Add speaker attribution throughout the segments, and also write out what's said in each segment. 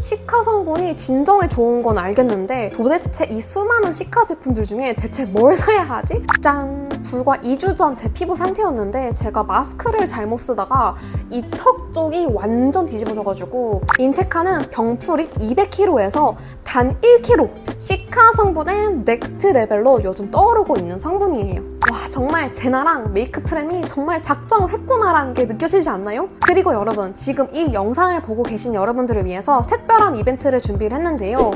Speaker 1: 시카 성분이 진정에 좋은 건 알겠는데 도대체 이 수많은 시카 제품들 중에 대체 뭘 사야 하지? 짠! 불과 2주 전 제 피부 상태였는데 제가 마스크를 잘못 쓰다가 이 턱 쪽이 완전 뒤집어져가지고 인테카는 병풀이 200kg에서 단 1kg 시카 성분의 넥스트 레벨로 요즘 떠오르고 있는 성분이에요. 와 정말 제나랑 메이크 프렘이 정말 작정을 했구나라는 게 느껴지지 않나요? 그리고 여러분 지금 이 영상을 보고 계신 여러분들을 위해서 특별한 이벤트를 준비를 했는데요.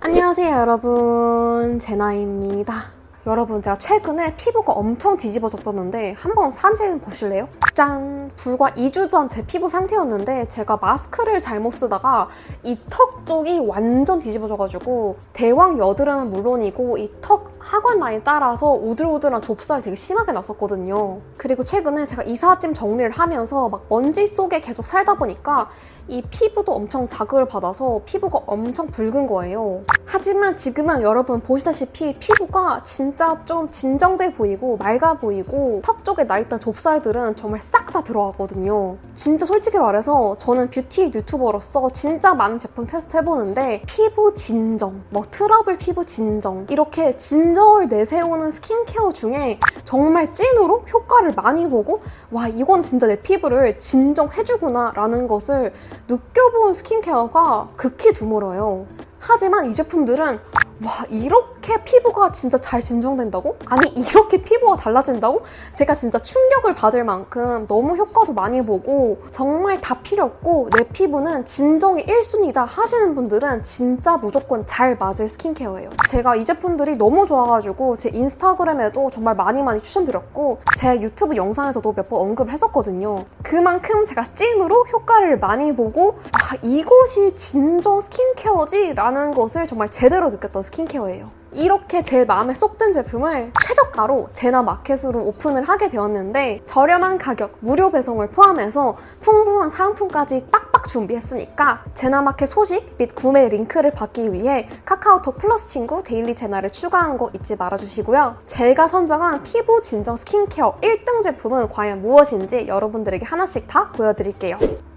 Speaker 1: 안녕하세요 여러분 제나입니다. 여러분 제가 최근에 피부가 엄청 뒤집어졌었는데 한번 사진 보실래요? 짠! 불과 2주 전 제 피부 상태였는데 제가 마스크를 잘못 쓰다가 이 턱 쪽이 완전 뒤집어져가지고 대왕 여드름은 물론이고 이턱 하관 라인 따라서 우들우들한 좁쌀 되게 심하게 났었거든요. 그리고 최근에 제가 이삿짐 정리를 하면서 막 먼지 속에 계속 살다 보니까 이 피부도 엄청 자극을 받아서 피부가 엄청 붉은 거예요. 하지만 지금은 여러분 보시다시피 피부가 진짜 좀 진정돼 보이고 맑아 보이고 턱 쪽에 나 있던 좁쌀들은 정말 싹 다 들어왔거든요. 진짜 솔직히 말해서 저는 뷰티 유튜버로서 진짜 많은 제품 테스트 해보는데 피부 진정, 뭐 트러블 피부 진정 이렇게 진정 을 내세우는 스킨케어 중에 정말 찐으로 효과를 많이 보고 와 이건 진짜 내 피부를 진정해주구나 라는 것을 느껴본 스킨케어가 극히 드물어요. 하지만 이 제품들은 와 이렇게 피부가 진짜 잘 진정된다고? 아니 이렇게 피부가 달라진다고? 제가 진짜 충격을 받을 만큼 너무 효과도 많이 보고 정말 다 필요 없고 내 피부는 진정이 1순위다 하시는 분들은 진짜 무조건 잘 맞을 스킨케어예요. 제가 이 제품들이 너무 좋아가지고 제 인스타그램에도 정말 많이 많이 추천드렸고 제 유튜브 영상에서도 몇 번 언급을 했었거든요. 그만큼 제가 찐으로 효과를 많이 보고 아 이것이 진정 스킨케어지 라는 것을 정말 제대로 느꼈던 스킨케어예요. 이렇게 제 마음에 쏙 든 제품을 최저가로 제나 마켓으로 오픈을 하게 되었는데 저렴한 가격, 무료 배송을 포함해서 풍부한 사은품까지 빡빡 준비했으니까 제나 마켓 소식 및 구매 링크를 받기 위해 카카오톡 플러스 친구 데일리 제나를 추가하는 거 잊지 말아주시고요. 제가 선정한 피부 진정 스킨케어 1등 제품은 과연 무엇인지 여러분들에게 하나씩 다 보여드릴게요.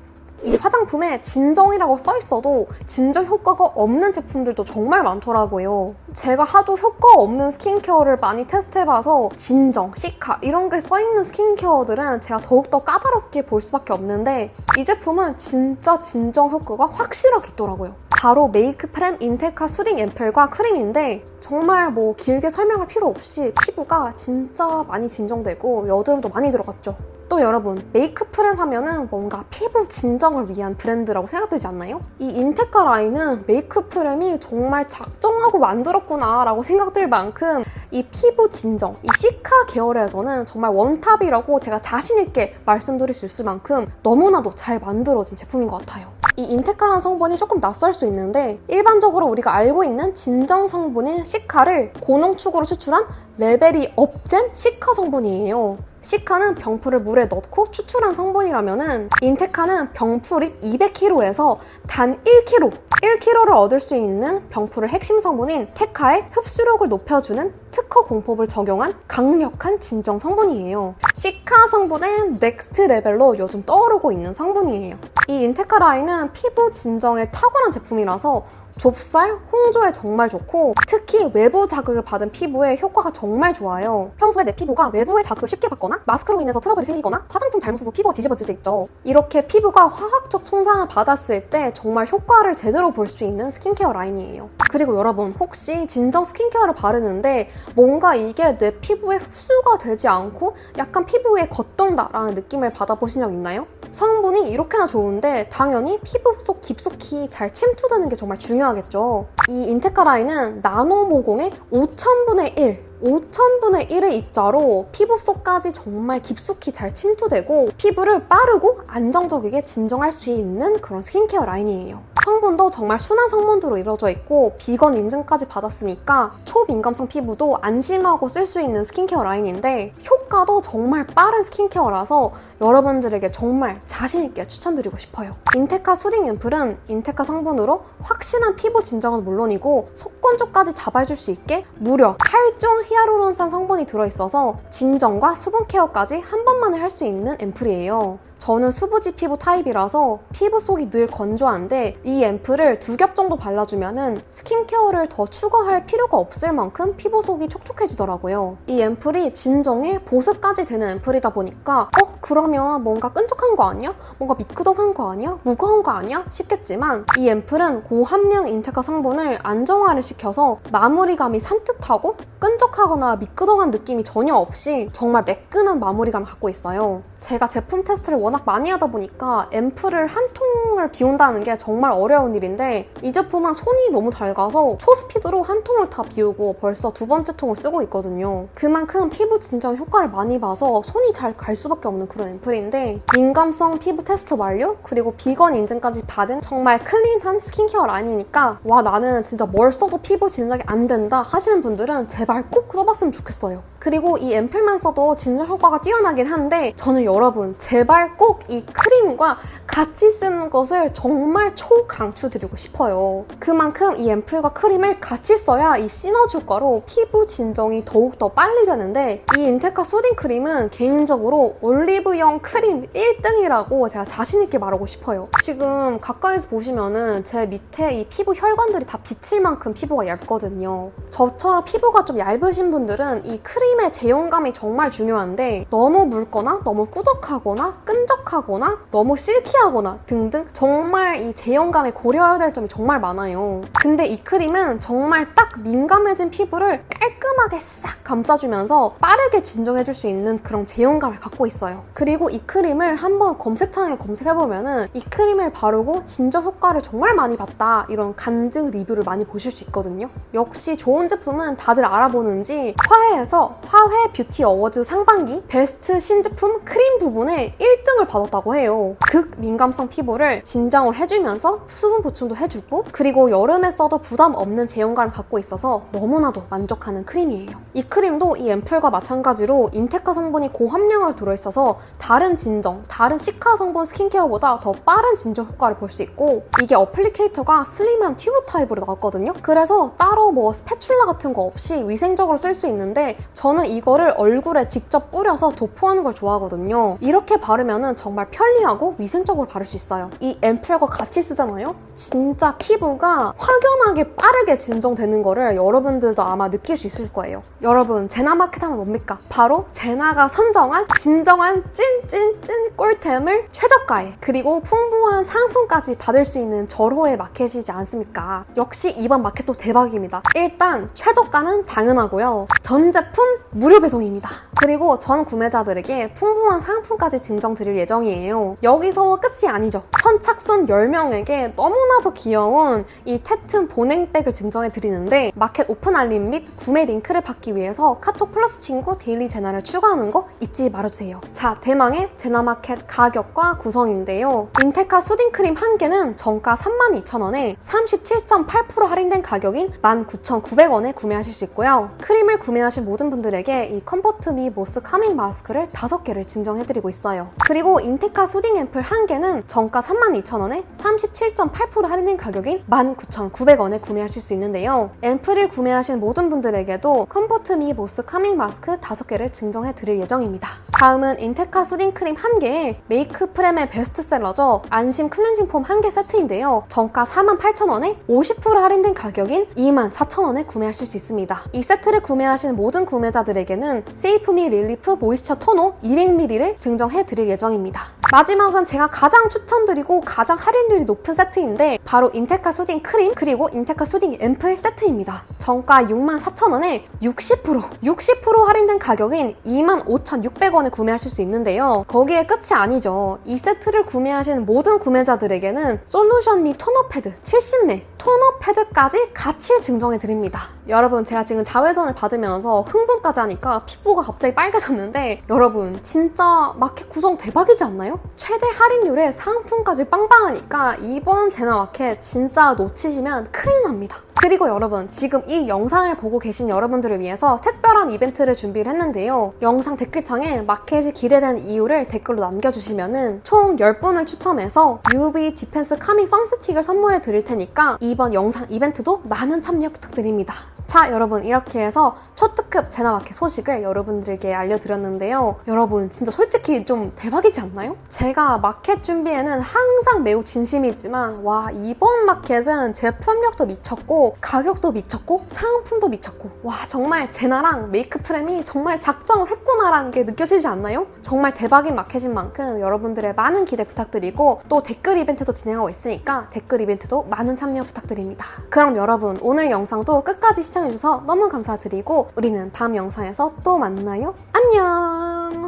Speaker 1: 이 화장품에 진정이라고 써 있어도 진정 효과가 없는 제품들도 정말 많더라고요. 제가 하도 효과 없는 스킨케어를 많이 테스트해봐서 진정, 시카 이런 게 써 있는 스킨케어들은 제가 더욱더 까다롭게 볼 수밖에 없는데 이 제품은 진짜 진정 효과가 확실하게 있더라고요. 바로 메이크 프렘 인테카 수딩 앰플과 크림인데 정말 뭐 길게 설명할 필요 없이 피부가 진짜 많이 진정되고 여드름도 많이 들어갔죠. 또 여러분 메이크 프렘 하면은 뭔가 피부 진정을 위한 브랜드라고 생각되지 않나요? 이 인테카 라인은 메이크 프렘이 정말 작정하고 만들었구나 라고 생각될 만큼 이 피부 진정, 이 시카 계열에서는 정말 원탑이라고 제가 자신있게 말씀드릴 수 있을 만큼 너무나도 잘 만들어진 제품인 것 같아요. 이 인테카라는 성분이 조금 낯설 수 있는데 일반적으로 우리가 알고 있는 진정 성분인 시카를 고농축으로 추출한 레벨이 업된 시카 성분이에요. 시카는 병풀을 물에 넣고 추출한 성분이라면은 인테카는 병풀이 200kg에서 단 1kg, 1kg를 얻을 수 있는 병풀의 핵심 성분인 테카의 흡수력을 높여주는 특허 공법을 적용한 강력한 진정 성분이에요. 시카 성분의 넥스트 레벨로 요즘 떠오르고 있는 성분이에요. 이 인테카 라인은 피부 진정에 탁월한 제품이라서 좁쌀, 홍조에 정말 좋고 특히 외부 자극을 받은 피부에 효과가 정말 좋아요. 평소에 내 피부가 외부의 자극을 쉽게 받거나 마스크로 인해서 트러블이 생기거나 화장품 잘못 써서 피부가 뒤집어질 때 있죠. 이렇게 피부가 화학적 손상을 받았을 때 정말 효과를 제대로 볼 수 있는 스킨케어 라인이에요. 그리고 여러분 혹시 진정 스킨케어를 바르는데 뭔가 이게 내 피부에 흡수가 되지 않고 약간 피부에 겉돈다라는 느낌을 받아보신 적 있나요? 성분이 이렇게나 좋은데 당연히 피부 속 깊숙이 잘 침투되는 게 정말 중요 하겠죠. 이 인테카 라인은 나노 모공의 5천분의 1 5천분의 1의 입자로 피부 속까지 정말 깊숙이 잘 침투되고 피부를 빠르고 안정적이게 진정할 수 있는 그런 스킨케어 라인이에요. 성분도 정말 순한 성분으로 이루어져 있고 비건 인증까지 받았으니까 초민감성 피부도 안심하고 쓸 수 있는 스킨케어 라인인데 효과도 정말 빠른 스킨케어라서 여러분들에게 정말 자신있게 추천드리고 싶어요. 인테카 수딩 앰플은 인테카 성분으로 확실한 피부 진정은 물론이고 속건조까지 잡아줄 수 있게 무려 8종 히아루론산 성분이 들어있어서 진정과 수분 케어까지 한 번만에 할 수 있는 앰플이에요. 저는 수부지 피부 타입이라서 피부 속이 늘 건조한데 이 앰플을 두 겹 정도 발라주면은 스킨케어를 더 추가할 필요가 없을 만큼 피부 속이 촉촉해지더라고요. 이 앰플이 진정에 보습까지 되는 앰플이다 보니까 어? 그러면 뭔가 끈적한 거 아니야? 뭔가 미끄덩한 거 아니야? 무거운 거 아니야? 싶겠지만 이 앰플은 고함량 인테카 성분을 안정화를 시켜서 마무리감이 산뜻하고 끈적하거나 미끄덩한 느낌이 전혀 없이 정말 매끈한 마무리감을 갖고 있어요. 제가 제품 테스트를 워낙 많이 하다 보니까 앰플을 한 통 을 비운다는 게 정말 어려운 일인데 이 제품은 손이 너무 잘 가서 초스피드로 한 통을 다 비우고 벌써 두 번째 통을 쓰고 있거든요. 그만큼 피부 진정 효과를 많이 봐서 손이 잘 갈 수밖에 없는 그런 앰플인데 민감성 피부 테스트 완료 그리고 비건 인증까지 받은 정말 클린한 스킨케어 라인이니까 와 나는 진짜 뭘 써도 피부 진정이 안 된다 하시는 분들은 제발 꼭 써봤으면 좋겠어요. 그리고 이 앰플만 써도 진정 효과가 뛰어나긴 한데 저는 여러분 제발 꼭 이 크림과 같이 쓰는 것을 정말 초강추드리고 싶어요. 그만큼 이 앰플과 크림을 같이 써야 이 시너지 효과로 피부 진정이 더욱더 빨리 되는데 이 인테카 수딩 크림은 개인적으로 올리브영 크림 1등이라고 제가 자신있게 말하고 싶어요. 지금 가까이서 보시면은 제 밑에 이 피부 혈관들이 다 비칠 만큼 피부가 얇거든요. 저처럼 피부가 좀 얇으신 분들은 이 크림의 제형감이 정말 중요한데 너무 묽거나 너무 꾸덕하거나 끈적하거나 너무 실키 하거나 등등 정말 이 제형감에 고려해야 될 점이 정말 많아요. 근데 이 크림은 정말 딱 민감해진 피부를 깔끔하게 싹 감싸주면서 빠르게 진정해줄 수 있는 그런 제형감을 갖고 있어요. 그리고 이 크림을 한번 검색창에 검색해보면 은 이 크림을 바르고 진정 효과를 정말 많이 봤다 이런 간증 리뷰를 많이 보실 수 있거든요. 역시 좋은 제품은 다들 알아보는지 화해에서 화해 뷰티 어워즈 상반기 베스트 신제품 크림 부분에 1등을 받았다고 해요. 극 민감성 피부를 진정을 해주면서 수분 보충도 해주고 그리고 여름에 써도 부담 없는 제형감을 갖고 있어서 너무나도 만족하는 크림이에요. 이 크림도 이 앰플과 마찬가지로 인테카 성분이 고함량을 들어있어서 다른 진정, 다른 시카 성분 스킨케어보다 더 빠른 진정 효과를 볼 수 있고 이게 어플리케이터가 슬림한 튜브 타입으로 나왔거든요. 그래서 따로 뭐 스패출라 같은 거 없이 위생적으로 쓸 수 있는데 저는 이거를 얼굴에 직접 뿌려서 도포하는 걸 좋아하거든요. 이렇게 바르면은 정말 편리하고 위생적으로 바를 수 있어요. 이 앰플과 같이 쓰잖아요? 진짜 피부가 확연하게 빠르게 진정되는 거를 여러분들도 아마 느낄 수 있을 거예요. 여러분, 제나마켓 하면 뭡니까? 바로 제나가 선정한 진정한 찐찐찐 꿀템을 최저가에 그리고 풍부한 상품까지 받을 수 있는 절호의 마켓이지 않습니까? 역시 이번 마켓도 대박입니다. 일단 최저가는 당연하고요. 전 제품 무료 배송입니다. 그리고 전 구매자들에게 풍부한 상품까지 증정 드릴 예정이에요. 여기서 끝이 아니죠. 선착순 10명에게 너무나도 귀여운 이 테튼 보냉백을 증정해 드리는데 마켓 오픈 알림 및 구매 링크를 받기 위해서 카톡 플러스 친구 데일리 제나를 추가하는 거 잊지 말아주세요. 자, 대망의 제나마켓 가격과 구성인데요. 인테카 수딩 크림 한 개는 정가 32,000원에 37.8% 할인된 가격인 19,900원에 구매하실 수 있고요. 크림을 구매하신 모든 분들에게 이 컴포트미 모스 카밍 마스크를 5개를 증정해드리고 있어요. 그리고 인테카 수딩 앰플 한 개는 정가 32,000원에 37.8% 할인된 가격인 19,900원에 구매하실 수 있는데요. 앰플을 구매하신 모든 분들에게도 컴포트미 모스 카밍 마스크 5개를 증정해 드릴 예정입니다. 다음은 인테카 수딩 크림 한 개에 메이크 프렘의 베스트셀러죠. 안심 클렌징 폼한개 세트인데요. 정가 48,000원에 50% 할인된 가격인 24,000원에 구매하실 수 있습니다. 이 세트를 구매하신 모든 구매자들에게는 세이프미 릴리프 모이스처 토너 200ml를 증정해 드릴 예정입니다. 마지막은 제가 가장 추천드리고 가장 할인율이 높은 세트인데 바로 인테카 수딩 크림 그리고 인테카 수딩 앰플 세트입니다. 정가 64,000원에 60% 60% 할인된 가격인 25,600원에 구매하실 수 있는데요. 거기에 끝이 아니죠. 이 세트를 구매하신 모든 구매자들에게는 솔루션 미 토너 패드 70매 토너 패드까지 같이 증정해 드립니다. 여러분 제가 지금 자외선을 받으면서 흥분까지 하니까 피부가 갑자기 빨개졌는데 여러분 진짜 마켓 구성 대박이지 않나요? 최대 할인율에 상품까지 빵빵하니까 이번 제나 마켓 진짜 놓치시면 큰일 납니다. 그리고 여러분 지금 이 영상을 보고 계신 여러분들을 위해서 특별한 이벤트를 준비를 했는데요. 영상 댓글창에 마켓이 기대되는 이유를 댓글로 남겨주시면은 총 10분을 추첨해서 UV 디펜스 카밍 선스틱을 선물해 드릴 테니까 이번 영상 이벤트도 많은 참여 부탁드립니다. 자, 여러분 이렇게 해서 초특급 제나마켓 소식을 여러분들에게 알려드렸는데요. 여러분 진짜 솔직히 좀 대박이지 않나요? 제가 마켓 준비에는 항상 매우 진심이지만 와 이번 마켓은 제품력도 미쳤고 가격도 미쳤고 사은품도 미쳤고 와 정말 제나랑 메이크 프렘이 정말 작정을 했구나라는 게 느껴지지 않나요? 정말 대박인 마켓인 만큼 여러분들의 많은 기대 부탁드리고 또 댓글 이벤트도 진행하고 있으니까 댓글 이벤트도 많은 참여 부탁드립니다. 그럼 여러분 오늘 영상도 끝까지 시청해주셔서 너무 감사드리고 우리는 다음 영상에서 또 만나요. 안녕!